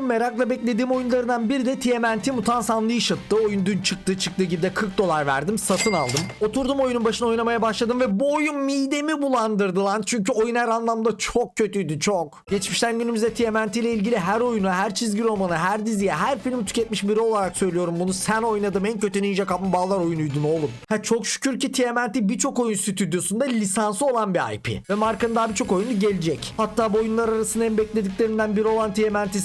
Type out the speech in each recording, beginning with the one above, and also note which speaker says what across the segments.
Speaker 1: yılın merakla beklediğim oyunlarından biri de TMNT Mutants Unleashed'tı. Oyun dün çıktı çıktı gibi de 40 dolar verdim satın aldım. Oturdum oyunun başına oynamaya başladım ve bu oyun midemi bulandırdı lan. Çünkü oyun her anlamda çok kötüydü çok. Geçmişten günümüzde TMNT ile ilgili her oyunu, her çizgi romanı, her diziye, her film tüketmiş biri olarak söylüyorum bunu. Sen oynadığım en kötü Ninja Kaplumbağalar oyunuydun oğlum. Ha çok şükür ki TMNT birçok oyun stüdyosunda lisansı olan bir IP. Ve markanın daha birçok oyunu gelecek. Hatta bu oyunlar arasında en beklediklerinden biri olan TMNT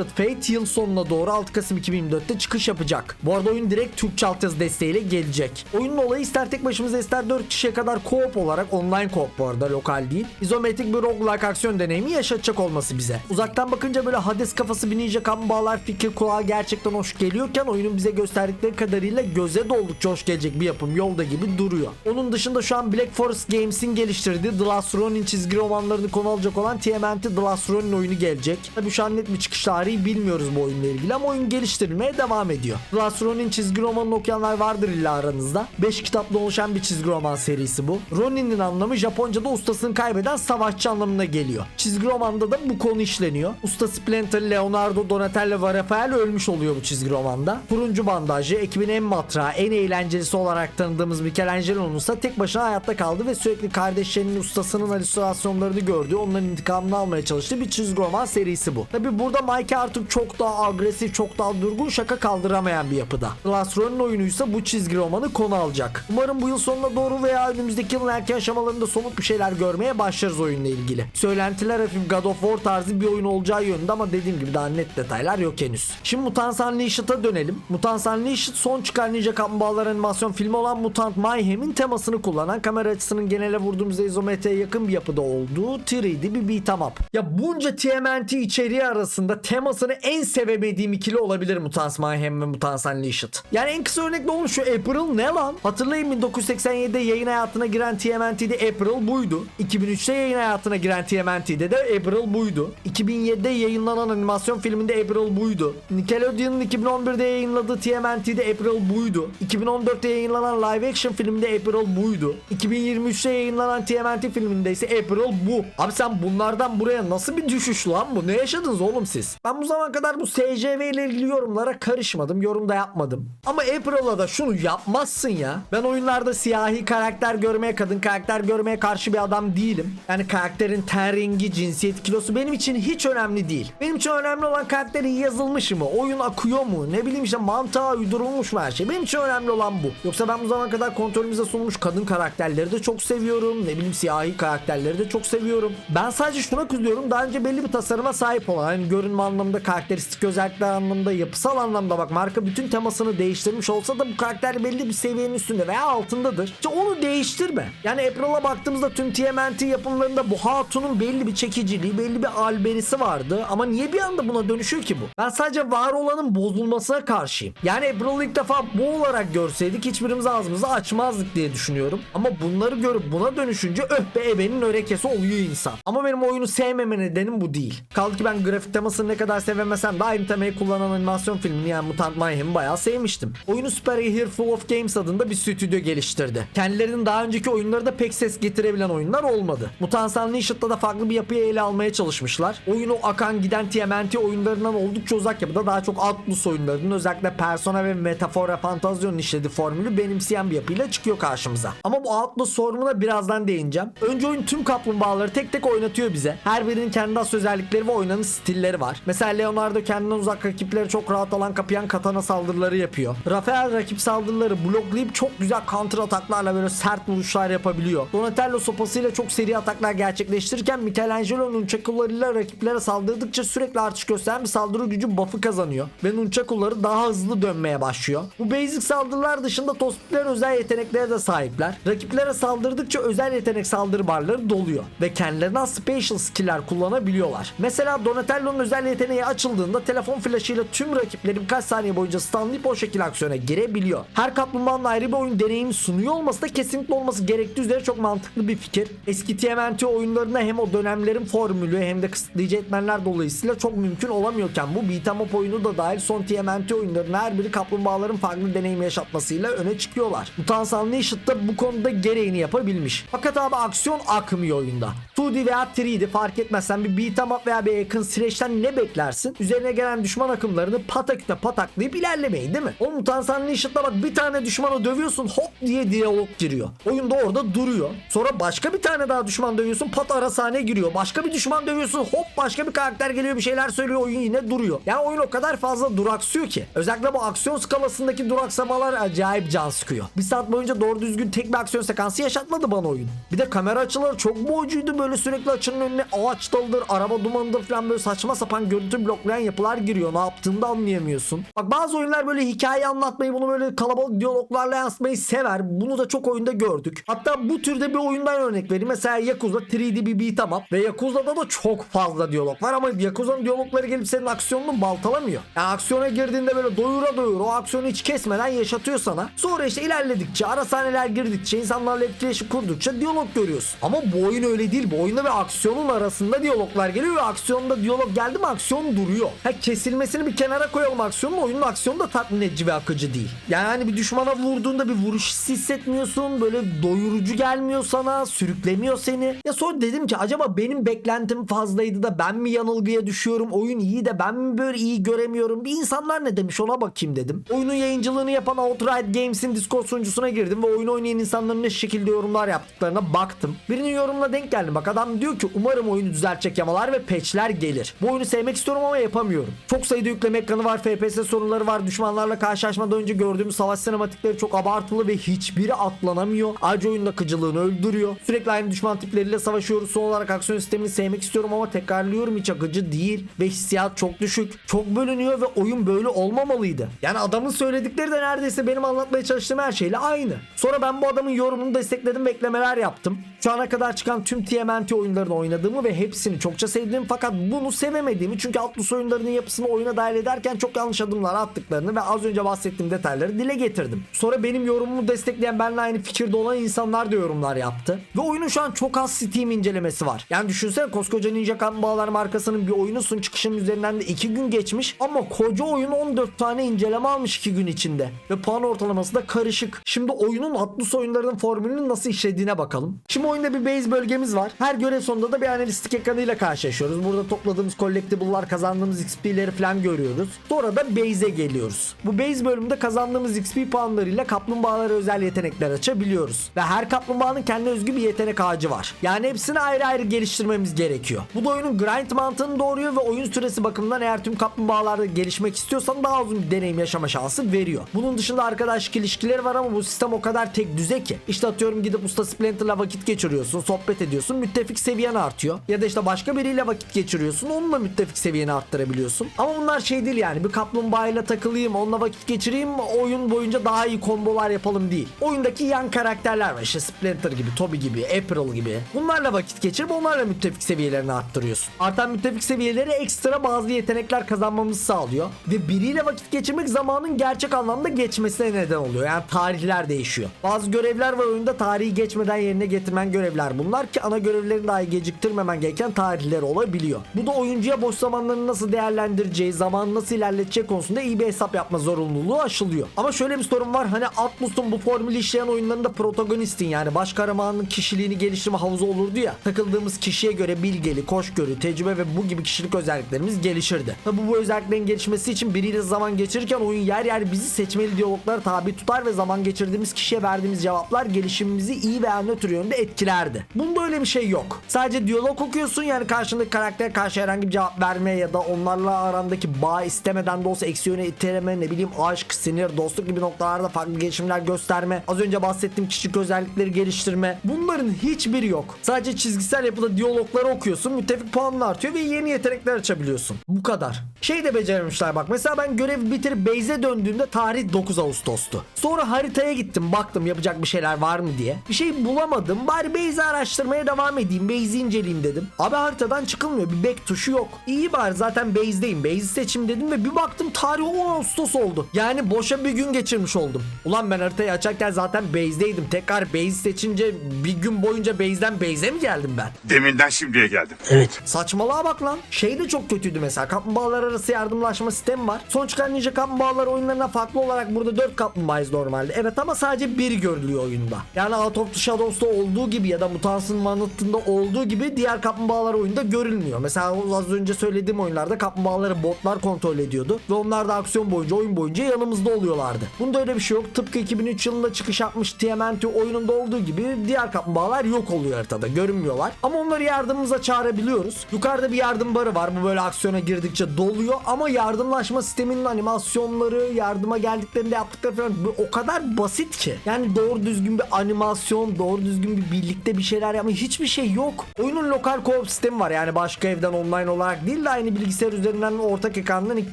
Speaker 1: Splintered Fate yıl sonuna doğru 6 Kasım 2024'te çıkış yapacak. Bu arada oyun direkt Türkçe altyazı desteğiyle gelecek. Oyunun olayı ister tek başımıza ister 4 kişiye kadar co-op olarak online co-op bu arada lokal değil. İzometrik bir roguelike aksiyon deneyimi yaşatacak olması bize. Uzaktan bakınca böyle Hades kafası bir ninja kaplumbağalar fikir kulağa gerçekten hoş geliyorken oyunun bize gösterdikleri kadarıyla göze de oldukça hoş gelecek bir yapım yolda gibi duruyor. Onun dışında şu an Black Forest Games'in geliştirdiği The Last Ronin çizgi romanlarını konu alacak olan TMNT The Last Ronin oyunu gelecek. Tabii şu an net bir çıkış tarihi bilmiyoruz bu oyunla ilgili ama oyun geliştirilmeye devam ediyor. Ronin çizgi romanını okuyanlar vardır illa aranızda. 5 kitapla oluşan bir çizgi roman serisi bu. Ronin'in anlamı Japonca'da ustasını kaybeden savaşçı anlamına geliyor. Çizgi romanda da bu konu işleniyor. Usta Splinter, Leonardo, Donatello ve Rafael ölmüş oluyor bu çizgi romanda. Turuncu bandajı, ekibin en matrağı, en eğlencelisi olarak tanıdığımız Michelangelo'nun ise tek başına hayatta kaldı ve sürekli kardeşlerinin ustasının halüsinasyonlarını gördüğü, onların intikamını almaya çalıştığı bir çizgi roman serisi bu. Tabi burada Mike artık çok daha agresif, çok daha durgun, şaka kaldıramayan bir yapıda. Last Ronin oyunuysa bu çizgi romanı konu alacak. Umarım bu yıl sonuna doğru veya önümüzdeki yılın erken aşamalarında somut bir şeyler görmeye başlarız oyunla ilgili. Söylentiler hafif God of War tarzı bir oyun olacağı yönünde ama dediğim gibi daha net detaylar yok henüz. Şimdi Mutants Unleashed'a dönelim. Mutants Unleashed son çıkan Ninja Kaplumbağalar animasyon filmi olan Mutant Mayhem'in temasını kullanan kamera açısının genele vurduğumuzda izometriye yakın bir yapıda olduğu 3D bir beat 'em up. Ya bunca TMNT içeriği arasında temasını en sevemediğim ikili olabilir Mutants Mayhem ve Mutants Unleashed. Yani en kısa örnek ne olmuş şu April ne lan? Hatırlayın 1987'de yayın hayatına giren TMNT'de April buydu. 2003'te yayın hayatına giren TMNT'de de April buydu. 2007'de yayınlanan animasyon filminde April buydu. Nickelodeon'un 2011'de yayınladığı TMNT'de April buydu. 2014'te yayınlanan live action filminde April buydu. 2023'te yayınlanan TMNT filminde ise April bu. Abi sen bunlardan buraya nasıl bir düşüş lan bu? Ne yaşadınız oğlum siz? Ben bu zamana kadar bu SCV ile ilgili yorumlara karışmadım. Yorum da yapmadım. Ama April'a da şunu yapmazsın ya. Ben oyunlarda siyahi karakter görmeye, kadın karakter görmeye karşı bir adam değilim. Yani karakterin ten rengi, cinsiyet kilosu benim için hiç önemli değil. Benim için önemli olan karakter iyi yazılmış mı? Oyun akıyor mu? Ne bileyim işte mantığa uydurulmuş mu her şey? Benim için önemli olan bu. Yoksa ben bu zamana kadar kontrolümüze sunulmuş kadın karakterleri de çok seviyorum. Ne bileyim siyahi karakterleri de çok seviyorum. Ben sadece şuna kızıyorum. Daha önce belli bir tasarıma sahip olan hani görünme anlamında, karakteristik özellikler anlamında, yapısal anlamda bak marka bütün temasını değiştirmiş olsa da bu karakter belli bir seviyenin üstünde veya altındadır. İşte onu değiştirme. Yani April'a baktığımızda tüm TMNT yapımlarında bu hatunun belli bir çekiciliği, belli bir alberisi vardı. Ama niye bir anda buna dönüşüyor ki bu? Ben sadece var olanın bozulmasına karşıyım. Yani April'ı ilk defa bu olarak görseydik hiçbirimiz ağzımızı açmazdık diye düşünüyorum. Ama bunları görüp buna dönüşünce öh be ebenin örekesi oluyor insan. Ama benim oyunu sevmeme nedenim bu değil. Kaldı ki ben grafik temasını ne kadar sevemesem de aynı temayı kullanan animasyon filmini yani Mutant Mayhem'i bayağı sevmiştim. Oyunu Super A Handful of Games adında bir stüdyo geliştirdi. Kendilerinin daha önceki oyunları da pek ses getirebilen oyunlar olmadı. Mutant Unleashed'da da farklı bir yapıyı ele almaya çalışmışlar. Oyunu akan giden TMNT oyunlarından oldukça uzak yapıda daha çok Atlus oyunlarının özellikle Persona ve Metafora Fantazio'nun işlediği formülü benimseyen bir yapıyla çıkıyor karşımıza. Ama bu Atlus formuna birazdan değineceğim. Önce oyun tüm kaplumbağaları tek tek oynatıyor bize. Her birinin kendi has özellikleri ve oynanış stilleri var. Mesela Leonardo kendinden uzak rakipleri çok rahat alan kapayan katana saldırıları yapıyor. Rafael rakip saldırıları bloklayıp çok güzel counter ataklarla böyle sert vuruşlar yapabiliyor. Donatello sopasıyla çok seri ataklar gerçekleştirirken Michelangelo'nun nunchakularıyla rakiplere saldırdıkça sürekli artış gösteren bir saldırı gücü buff'ı kazanıyor. Ve nunchakuları daha hızlı dönmeye başlıyor. Bu basic saldırılar dışında Tospikler özel yeteneklere de sahipler. Rakiplere saldırdıkça özel yetenek saldırı barları doluyor. Ve kendilerine special skill'ler kullanabiliyorlar. Mesela Donatello'nun özel yeteneği açıldığında telefon flaşıyla tüm rakipleri birkaç saniye boyunca stunlayıp o şekilde aksiyona girebiliyor. Her kaplumbağanın ayrı bir oyun deneyimi sunuyor olması da kesinlikle olması gerektiği üzere çok mantıklı bir fikir. Eski TMNT oyunlarında hem o dönemlerin formülü hem de kısıtlayıcı etmenler dolayısıyla çok mümkün olamıyorken bu beat'em up oyunu da dahil son TMNT oyunlarının her biri kaplumbağaların farklı deneyim yaşatmasıyla öne çıkıyorlar. Mutants Unleashed'da bu konuda gereğini yapabilmiş. Fakat abi aksiyon akmıyor oyunda. 2D veya 3D fark etmezsen bir beat'em up veya bir yakın süreçten ne beklersin. Üzerine gelen düşman akımlarını pataküte pataklayıp ilerlemeyi değil mi? O Mutant Unleashed'da bak bir tane düşmanı dövüyorsun hop diye diyalog giriyor. Oyunda orada duruyor. Sonra başka bir tane daha düşman dövüyorsun pat ara sahne giriyor. Başka bir düşman dövüyorsun hop başka bir karakter geliyor bir şeyler söylüyor oyun yine duruyor. Yani oyun o kadar fazla duraksıyor ki. Özellikle bu aksiyon skalasındaki duraksamalar acayip can sıkıyor. Bir saat boyunca doğru düzgün tek bir aksiyon sekansı yaşatmadı bana oyun. Bir de kamera açıları çok boğucuydu böyle sürekli açının önüne ağaç dalıdır, araba dumanıdır falan böyle saçma sapan görüntü bloklayan yapılar giriyor. Ne yaptığını da anlayamıyorsun. Bak bazı oyunlar böyle hikaye anlatmayı bunu böyle kalabalık diyaloglarla yansıtmayı sever. Bunu da çok oyunda gördük. Hatta bu türde bir oyundan örnek vereyim. Mesela Yakuza 3D bir beat 'em up ve Yakuza'da da çok fazla diyalog var ama Yakuza'nın diyalogları gelip senin aksiyonunu baltalamıyor. Yani aksiyona girdiğinde böyle doyura doyura o aksiyonu hiç kesmeden yaşatıyor sana. Sonra işte ilerledikçe, ara sahneler girdikçe, insanlarla etkileşim kurdukça diyalog görüyorsun. Ama bu oyun öyle değil. Bu oyunda ve aksiyonun arasında diyaloglar geliyor ve aksiyonda diyalog geldi mi aksiyon duruyor. Ha kesilmesini bir kenara koyalım aksiyonun oyunun aksiyonu da tatmin edici ve akıcı değil. Yani bir düşmana vurduğunda bir vuruş hissetmiyorsun. Böyle doyurucu gelmiyor sana. Sürüklemiyor seni. Ya sonra dedim ki acaba benim beklentim fazlaydı da ben mi yanılgıya düşüyorum? Oyun iyi de ben mi böyle iyi göremiyorum? Bir insanlar ne demiş ona bakayım dedim. Oyunun yayıncılığını yapan Outright Games'in Discord sunucusuna girdim ve oyun oynayan insanların ne şekilde yorumlar yaptıklarına baktım. Birinin yorumuna denk geldim. Bak adam diyor ki umarım oyunu düzeltecek yamalar ve patchler gelir. Bu oyunu sevmek istiyorum ama yapamıyorum. Çok sayıda yükleme ekranı var, FPS sorunları var. Düşmanlarla karşılaşmadan önce gördüğümüz savaş sinematikleri çok abartılı ve hiçbiri atlanamıyor. Ayrıca oyun akıcılığını öldürüyor. Sürekli aynı düşman tipleriyle savaşıyoruz. Son olarak aksiyon sistemini sevmek istiyorum ama tekrarlıyorum hiç akıcı değil ve hissiyat çok düşük. Çok bölünüyor ve oyun böyle olmamalıydı. Yani adamın söyledikleri de neredeyse benim anlatmaya çalıştığım her şeyle aynı. Sonra ben bu adamın yorumunu destekledim ve eklemeler yaptım. Şu ana kadar çıkan tüm TMNT oyunlarını oynadığımı ve hepsini çokça sevdiğim fakat bunu sevemediğimi çünkü Atlus oyunlarının yapısını oyuna dahil ederken çok yanlış adımlar attıklarını ve az önce bahsettiğim detayları dile getirdim. Sonra benim yorumumu destekleyen benimle aynı fikirde olan insanlar da yorumlar yaptı. Ve oyunun şu an çok az Steam incelemesi var. Yani düşünsene koskoca Ninja Kaplumbağalar markasının bir oyunusun çıkışının üzerinden de 2 gün geçmiş ama koca oyun 14 tane inceleme almış 2 gün içinde. Ve puan ortalaması da karışık. Şimdi oyunun Atlus oyunlarının formülünün nasıl işlediğine bakalım. Şimdi oyunda bir base bölgemiz var. Her görev sonunda da bir analistik ekranıyla karşılaşıyoruz. Burada topladığımız collectible'lar, kazandığımız XP'leri falan görüyoruz. Sonra da base'e geliyoruz. Bu base bölümünde kazandığımız XP puanlarıyla kaplumbağalara özel yetenekler açabiliyoruz. Ve her kaplumbağanın kendi özgü bir yetenek ağacı var. Yani hepsini ayrı ayrı geliştirmemiz gerekiyor. Bu da oyunun grind mantığını doğuruyor ve oyun süresi bakımından eğer tüm kaplumbağalarda gelişmek istiyorsan daha uzun bir deneyim yaşama şansı veriyor. Bunun dışında arkadaşlık ilişkileri var ama bu sistem o kadar tek düze ki. İşte atıyorum gidip usta Splinter'la vakit geçiriyorsun, sohbet ediyorsun, müttefik seviyen artıyor. Ya da işte başka biriyle vakit geçiriyorsun, onunla müttefik seviyeni arttırabiliyorsun. Ama bunlar şey değil yani bir kaplumbağayla takılayım, onunla vakit geçireyim, oyun boyunca daha iyi kombolar yapalım değil. Oyundaki yan karakterler var işte Splinter gibi, Toby gibi, April gibi. Bunlarla vakit geçirip onlarla müttefik seviyelerini arttırıyorsun. Artan müttefik seviyeleri ekstra bazı yetenekler kazanmamızı sağlıyor. Ve biriyle vakit geçirmek zamanın gerçek anlamda geçmesine neden oluyor. Yani tarihler değişiyor. Bazı görevler var oyunda tarihi geçmeden yerine getirmen görevler bunlar ki ana görevlerini dahi geciktirmemen gereken tarihler olabiliyor. Bu da oyuncuya boş zamanlarını nasıl değerlendireceği, zamanı nasıl ilerleteceği konusunda iyi bir hesap yapma zorunluluğu aşılıyor. Ama şöyle bir sorun var. Hani Atmus'un bu formülü işleyen oyunlarında protagonistin yani baş kahramanın kişiliğini geliştirme havuzu olurdu ya. Takıldığımız kişiye göre bilgeli, koşgörü, tecrübe ve bu gibi kişilik özelliklerimiz gelişirdi. Tabi bu özelliklerin gelişmesi için biriyle zaman geçirirken oyun yer yer bizi seçmeli diyaloglara tabi tutar ve zaman geçirdiğimiz kişiye verdiğimiz cevaplar gelişimimizi iyi veya nötr yönde etkilerdi. Bunda öyle bir şey yok. Sadece diyalog okuyorsun yani karşındaki karakter karşı herhangi bir cevap verme ya da onlarla arandaki bağ istemeden de olsa eksi yöne iteleme ne bileyim aşk, sinir, dostluk gibi noktalarda farklı gelişimler gösterme. Az önce bahsettiğim kişilik özellikleri geliştirme. Bunların hiçbiri yok. Sadece çizgisel yapıda diyalogları okuyorsun, müttefik puanın artıyor ve yeni yetenekler açabiliyorsun. Bu kadar. Şey de beceremişler bak. Mesela ben görevi bitirip base'e döndüğümde tarih 9 Ağustos'tu. Sonra haritaya gittim baktım yapacak bir şeyler var mı diye. Bir şey bulamadım. Bari base'i araştırmaya devam edeyim. Base'i inceleyeyim dedim. Abi haritadan çıkılmıyor. Bir back tuşu yok. İyi bari zaten base'deyim. Base'i seçim dedim ve bir baktım tarih 10 Ağustos oldu. Yani boşa bir gün geçirmiş oldum. Ulan ben haritayı açarken zaten base'deydim. Tekrar base seçince bir gün boyunca base'den base'e mi geldim ben?
Speaker 2: Deminden şimdiye geldim.
Speaker 1: Saçmalığa bak lan. Şey de çok kötüydü mesela. Kaplumbağalar arası yardımlaşma sistemi var. Son çıkan Ninja Kaplumbağalar oyunlarına farklı olarak burada 4 kaplumbağayız normalde. Evet ama sadece biri görülüyor oyunda. Yani Out of the Shadows'ta olduğu gibi ya da Mutants'ın Manıt'ında olduğu gibi diğer kaplumbağalar oyunda görülmüyor. Mesela az önce söylediğim söylediğim oyunlarda kaplumbağaları botlar kontrol ediyordu ve onlar da aksiyon boyunca oyun boyunca yanımızda oluyorlardı. Bunda öyle bir şey yok. Tıpkı 2003 yılında çıkış yapmış TMNT oyununda olduğu gibi diğer kaplumbağalar yok oluyor haritada. Görünmüyorlar. Ama onları yardımımıza çağırabiliyoruz. Yukarıda bir yardım barı var. Bu böyle aksiyona girdikçe doluyor ama yardımlaşma sisteminin animasyonları, yardıma geldiklerinde yaptıkları falan o kadar basit ki. Yani doğru düzgün bir animasyon, doğru düzgün bir birlikte bir şeyler yapma hiçbir şey yok. Oyunun lokal co-op sistemi var. Yani başka evden online olarak değil de aynı bilgisayar üzerinden ortak ekrandan iki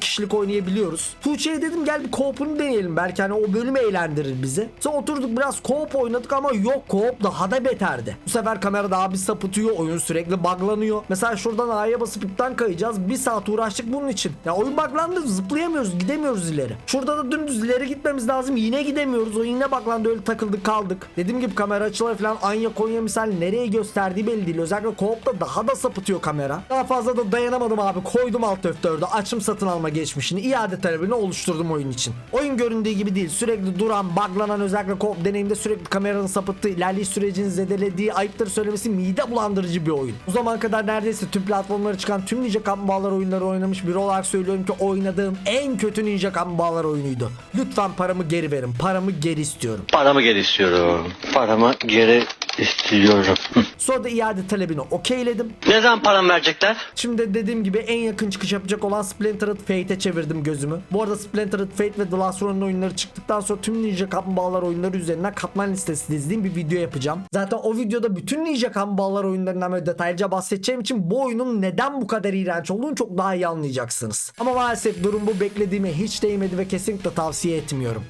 Speaker 1: kişilik oynayabiliyoruz. Tuğçe'ye dedim gel bir co-op'unu deneyelim. Belki hani o bölümü eğlendirir bizi. Sonra oturduk biraz co-op oynadık ama yok co-op daha da beterdi. Bu sefer kamera daha bir sapıtıyor. Oyun sürekli buglanıyor. Mesela şuradan A'ya basıp ipten kayacağız. Bir saat uğraştık bunun için. Ya oyun buglandı zıplayamıyoruz gidemiyoruz ileri. Şurada da dümdüz ileri gitmemiz lazım. Yine gidemiyoruz. O yine buglandı öyle takıldık kaldık. Dediğim gibi kamera açıları falan Anya Konya misal nereye gösterdiği belli değil. Özellikle co-op'ta daha da sapıtıyor kamera. Daha fazla da dayanamadım abi. Koydum alt F4'ü. Açım satın alma geçmişini. iade talebini oluşturdum oyun için. Oyun göründüğü gibi değil. Sürekli duran, buglanan özellikle co-op deneyimde sürekli kameranın sapıttığı, ilerleyiş sürecini zedelediği, ayıpları söylemesi mide bulandırıcı bir oyun. O zaman kadar neredeyse tüm platformlara çıkan tüm Ninja Kaplumbağalar oyunları oynamış biri olarak söylüyorum ki oynadığım en kötü Ninja Kaplumbağalar oyunuydu. Lütfen paramı geri verin. Paramı geri istiyorum.
Speaker 2: Paramı geri istiyorum. Paramı geri istiyorum.
Speaker 1: Sonra da iade talebini okeyledim.
Speaker 2: ne zaman paramı verecekler?
Speaker 1: Şimdi dediğim gibi en yakın çıkış yapacak olan Splintered Fate'e çevirdim gözümü. Bu arada Splintered Fate ve The Last Ronin oyunları çıktıktan sonra tüm Ninja Kaplumbağalar oyunları üzerinden katman listesi dizdiğim bir video yapacağım. Zaten o videoda bütün Ninja Kaplumbağalar oyunlarından böyle detaylıca bahsedeceğim için bu oyunun neden bu kadar iğrenç olduğunu çok daha iyi anlayacaksınız. Ama maalesef durum bu beklediğime hiç değmedi ve kesinlikle tavsiye etmiyorum.